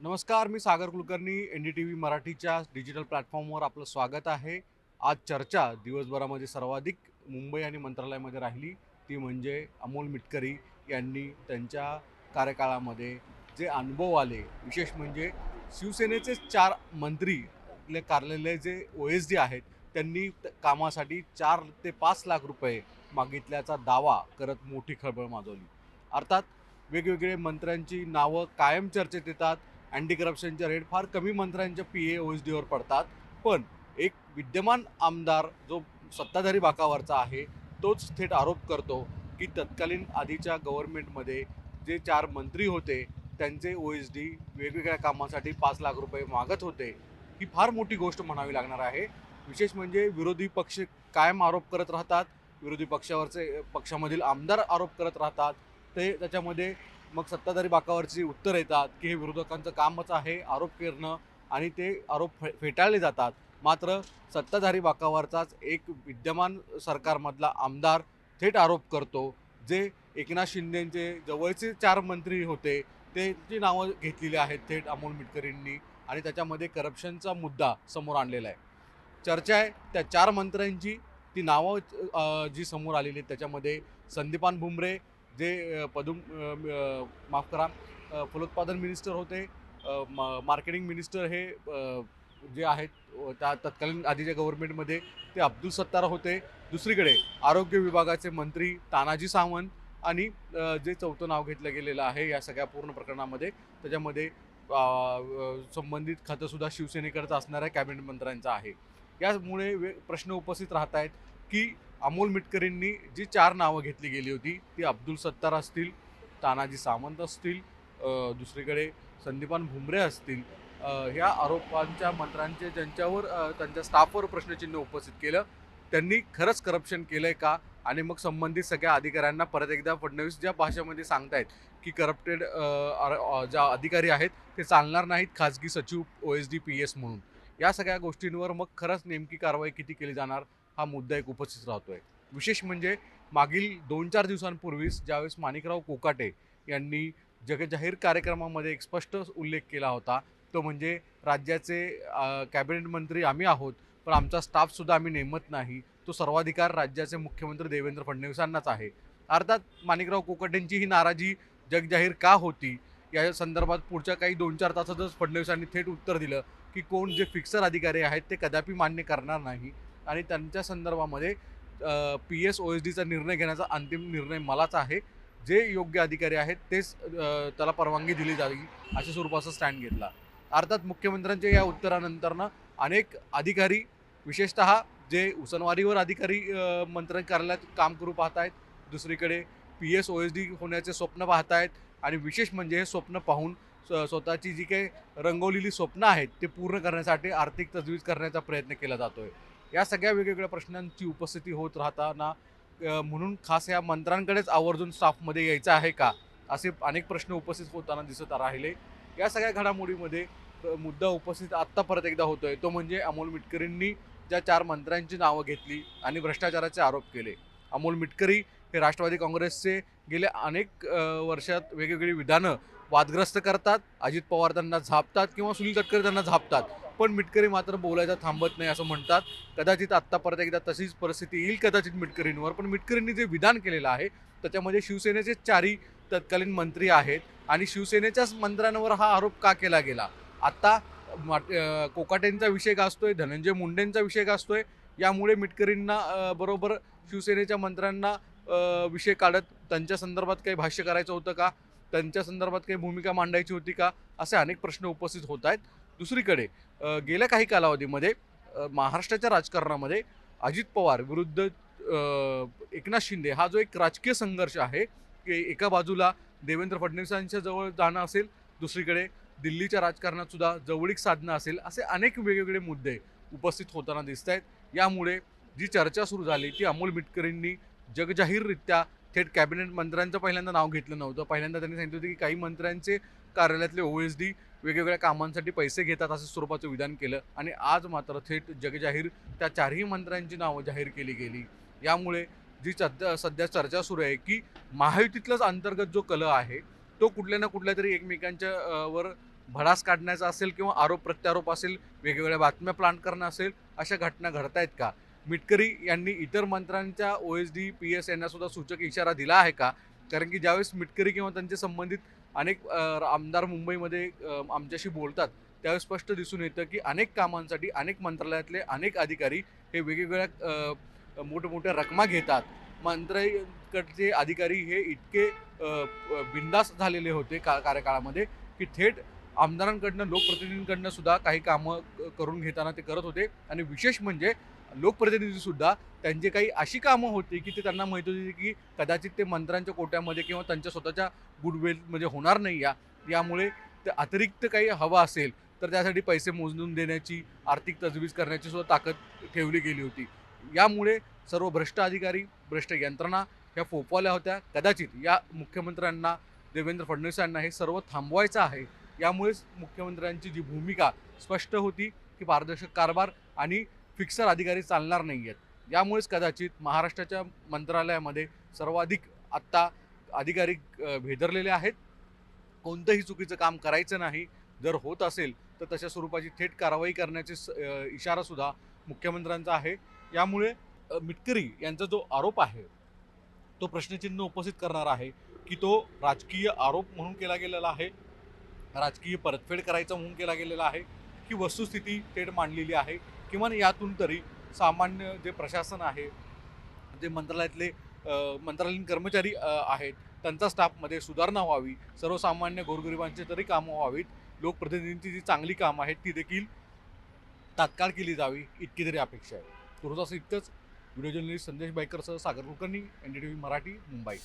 नमस्कार मी Sagar Kulkarni N D T V मराठीच्या digital प्लॅटफॉर्मवर आपलं स्वागत आहे. आज चर्चा दिवसभरामध्ये सर्वाधिक मुंबई आणि मंत्रालयामध्ये राहिली. ती म्हणजे अमोल मिटकरी यांनी त्यांच्या कार्यकाळामध्ये जे अनुभव आले विशेष म्हणजे शिवसेनेचे चार मंत्री आपले कार्यालय जे ओ एस डी आहेत त्यांनी कामासाठी चार ते पाच लाख रुपये मागितल्याचा दावा करत मोठी खळबळ माजवली. अर्थात वेगवेगळे मंत्र्यांची नावं कायम चर्चेत येतात. अँटी करप्शनचे रेट फार कमी मंत्र्यांच्या पी ए ओ एस डीवर पडतात. पण एक विद्यमान आमदार जो सत्ताधारी बाकावरचा आहे तोच थेट आरोप करतो की तत्कालीन आधीच्या गव्हर्नमेंटमध्ये जे चार मंत्री होते त्यांचे ओ एस डी वेगवेगळ्या कामासाठी पाच लाख रुपये मागत होते ही फार मोठी गोष्ट म्हणावी लागणार आहे. विशेष म्हणजे विरोधी पक्ष कायम आरोप करत राहतात. विरोधी पक्षावरचे पक्षामधील आमदार आरोप करत राहतात. ते त्याच्यामध्ये मग सत्ताधारी बाकावरची उत्तर येतात की हे विरोधकांचं कामच आहे आरोप करणं आणि ते आरोप फे फेटाळले जातात. मात्र सत्ताधारी बाकावरचाच एक विद्यमान सरकारमधला आमदार थेट आरोप करतो जे एकनाथ शिंदेचे जवळचे चार मंत्री होते त्यांची नावं घेतलेली आहेत थेट अमोल मिटकरींनी आणि त्याच्यामध्ये करप्शनचा मुद्दा समोर आणलेला आहे. चर्चा आहे त्या चार मंत्र्यांची ती नावं जी समोर आलेली आहेत त्याच्यामध्ये संदीपान भुमरे जे पदुम माफ करा फलोत्पादन मिनिस्टर होते मार्केटिंग मिनिस्टर हे जे आहेत त्या तत्कालीन आधीच्या गव्हर्नमेंटमध्ये ते अब्दुल सत्तार होते. दुसरीकडे आरोग्य विभागाचे मंत्री तानाजी सावंत आणि जे चौथं नाव घेतलं गेलेलं आहे या सगळ्या पूर्ण प्रकरणामध्ये त्याच्यामध्ये संबंधित खातंसुद्धा शिवसेनेकडचं असणाऱ्या कॅबिनेट मंत्र्यांचं आहे. यामुळे वे प्रश्न उपस्थित राहत आहेत की अमोल मिटकरींनी जी चार नावं घेतली गेली होती ती अब्दुल सत्तार असतील तानाजी सावंत असतील दुसरीकडे संदीपान भुमरे असतील ह्या आरोपांच्या मंत्र्यांचे ज्यांच्यावर त्यांच्या स्टाफवर प्रश्नचिन्ह उपस्थित केलं त्यांनी खरंच करप्शन केलं आहे का? आणि मग संबंधित सगळ्या अधिकाऱ्यांना परत एकदा फडणवीस ज्या भाषेमध्ये सांगतायत की करप्टेड ज्या अधिकारी आहेत ते चालणार नाहीत खाजगी सचिव O S D P S म्हणून. या सगळ्या गोष्टींवर मग खरंच नेमकी कारवाई किती केली जाणार? हा मुद्दा एक उपस्थित राहतोय. विशेष म्हणजे मागील दोन चार दिवसांपूर्वीच ज्यावेळेस माणिकराव कोकाटे यांनी जगजाहीर कार्यक्रमामध्ये एक स्पष्ट उल्लेख केला होता तो म्हणजे राज्याचे कॅबिनेट मंत्री आम्ही आहोत पण आमचा स्टाफसुद्धा आम्ही नेमत नाही तो सर्वाधिकार राज्याचे मुख्यमंत्री देवेंद्र फडणवीसांनाच आहे. अर्थात माणिकराव कोकाटेंची ही नाराजी जगजाहीर का होती या संदर्भात पुढच्या काही दोन चार तासातच फडणवीसांनी थेट उत्तर दिलं की कोण जे फिक्सर अधिकारी आहेत ते कदापि मान्य करणार नाही. आणि त्यांच्या संदर्भामध्ये पी एस ओ एस डीचा निर्णय घेण्याचा अंतिम निर्णय मलाच आहे. जे योग्य अधिकारी आहेत तेच त्याला परवानगी दिली जावी अशा स्वरूपाचा स्टँड घेतला. अर्थात मुख्यमंत्र्यांच्या या उत्तरानंतरनं अनेक अधिकारी विशेषतः जे उसनवारीवर अधिकारी अ, कार्यालयात काम करू पाहत आहेत दुसरीकडे P S O S D होण्याचे स्वप्न पाहत आहेत आणि विशेष म्हणजे हे स्वप्न पाहून स्वतःची जी काही रंगवलेली स्वप्न आहेत ते पूर्ण करण्यासाठी आर्थिक तजवीज करण्याचा प्रयत्न केला जातो आहे या सगळ्या वेगवेगळ्या प्रश्नांची उपस्थिती होत राहताना म्हणून खास या मंत्र्यांकडेच आवर्जून स्टाफमध्ये यायचं आहे का? असे अनेक प्रश्न उपस्थित होताना दिसत राहिले. या सगळ्या घडामोडीमध्ये मुद्दा उपस्थित आत्ता परत एकदा होतोय. तो म्हणजे अमोल मिटकरींनी ज्या चार मंत्र्यांची नावं घेतली आणि भ्रष्टाचाराचे आरोप केले. अमोल मिटकरी हे राष्ट्रवादी काँग्रेसचे गेल्या अनेक वर्षात वेगवेगळी विधानं वादग्रस्त करतात अजित पवार त्यांना झापतात किंवा सुनील तटकरे त्यांना झापतात. पण मिटकरी मात्र बोलायचं थांबत नाही असं म्हणतात. कदाचित आत्ता परत एकदा तशीच परिस्थिती येईल कदाचित मिटकरींवर. पण मिटकरींनी जे विधान केलेलं आहे त्याच्यामध्ये शिवसेनेचे चारही तत्कालीन मंत्री आहेत आणि शिवसेनेच्याच मंत्र्यांवर हा आरोप का केला गेला? आत्ता माट- कोकाटेंचा विषय गाजतोय धनंजय मुंडेंचा विषय गाजतोय यामुळे मिटकरींना बरोबर शिवसेनेच्या मंत्र्यांना विषय काढत त्यांच्या संदर्भात काही भाष्य करायचं होतं का? त्यांच्या संदर्भात काही भूमिका मांडायची होती का? असे अनेक प्रश्न उपस्थित होत आहेत. दुसरीकडे गेल्या काही कालावधीमध्ये महाराष्ट्राच्या राजकारणामध्ये अजित पवार विरुद्ध एकनाथ शिंदे हा जो एक राजकीय संघर्ष आहे की एका बाजूला देवेंद्र फडणवीसांच्या जवळ जाणं असेल दुसरीकडे दिल्लीच्या राजकारणात सुद्धा जवळीक साधणं असेल असे अनेक वेगवेगळे मुद्दे उपस्थित होताना दिसत आहेत यामुळे जी चर्चा सुरू झाली ती अमोल मिटकरींनी जगजाहीररित्या थेट कॅबिनेट मंत्र्यांचं पहिल्यांदा नाव घेतलं नव्हतं. पहिल्यांदा त्यांनी सांगितलं होतं की काही मंत्र्यांचे कार्यालयातले ओ एस डी वेगवेगळ्या कामांसाठी पैसे घेतात असं स्वरूपाचं विधान केलं आणि आज मात्र थेट जगजाहीर त्या चारही मंत्र्यांची नावं जाहीर केली गेली. यामुळे जी सध्या सध्या चर्चा सुरू आहे की महायुतीतलाच अंतर्गत जो कला आहे तो कुठल्या ना कुठल्या तरी एकमेकांच्या वर भडास काढण्याचा असेल किंवा आरोप प्रत्यारोप असेल वेगवेगळ्या बातम्या प्लांट करणं असेल अशा घटना घडतायत का? मिटकरी यांनी इतर मंत्र्यांच्या O S D P S यांना सुद्धा सूचक इशारा दिला आहे का? कारण की ज्यावेळेस मिटकरी किंवा त्यांचे संबंधित अनेक आमदार मुंबईमध्ये आमच्याशी बोलतात त्यावेळेस स्पष्ट दिसून येतं की अनेक कामांसाठी अनेक मंत्रालयातले अनेक अधिकारी हे वेगवेगळ्या मोठमोठ्या रकमा घेतात. मंत्र्यांकडचे अधिकारी हे इतके बिंदास झालेले होते का कार्यकाळामध्ये की थेट आमदारांकडनं लोकप्रतिनिधींकडनं सुद्धा काही कामं करून घेताना ते करत होते. आणि विशेष म्हणजे लोकप्रतिनिधीसुद्धा त्यांची काही अशी कामं होती की ते त्यांना माहीत होती की कदाचित ते मंत्र्यांच्या कोट्यामध्ये किंवा त्यांच्या स्वतःच्या गुडवेलमध्ये म्हणजे होणार नाही या यामुळे ते अतिरिक्त काही हवं असेल तर त्यासाठी पैसे मोजून देण्याची आर्थिक तजवीज करण्याची सुद्धा ताकद ठेवली गेली होती. यामुळे सर्व भ्रष्ट अधिकारी भ्रष्ट यंत्रणा ह्या फोपवल्या होत्या. कदाचित या मुख्यमंत्र्यांना देवेंद्र फडणवीस यांना हे सर्व थांबवायचं आहे यामुळेच मुख्यमंत्र्यांची जी भूमिका स्पष्ट होती की पारदर्शक कारभार आणि फिक्सर अधिकारी चालणार नाही आहेत यामुळेच कदाचित महाराष्ट्राच्या मंत्रालयामध्ये सर्वाधिक आत्ता अधिकारी भेदरलेले आहेत. कोणतंही चुकीचं काम करायचं नाही जर होत असेल तर तशा स्वरूपाची थेट कारवाई करण्याचे स- इशारासुद्धा मुख्यमंत्र्यांचा आहे. यामुळे मिटकरी यांचा जो आरोप आहे तो प्रश्नचिन्ह उपस्थित करणार आहे की तो राजकीय आरोप म्हणून केला गेलेला आहे. राजकीय परतफेड करायचा म्हणून केला गेलेला आहे की वस्तुस्थिती थेट मांडलेली आहे किमान यातून तरी सामान्य जे प्रशासन आहे जे मंत्रालयातले मंत्रालयीन कर्मचारी आहेत त्यांचा स्टाफमध्ये सुधारणा व्हावी सर्वसामान्य गोरगरिबांची तरी कामं व्हावीत लोकप्रतिनिधींची जी चांगली कामं आहेत ती देखील तात्काळ केली जावी इतकी तरी अपेक्षा आहे. तुरंत इतकंच. Video journalist Sandesh बायकरसह Sagar Kulkarni N D T V Marathi Mumbai.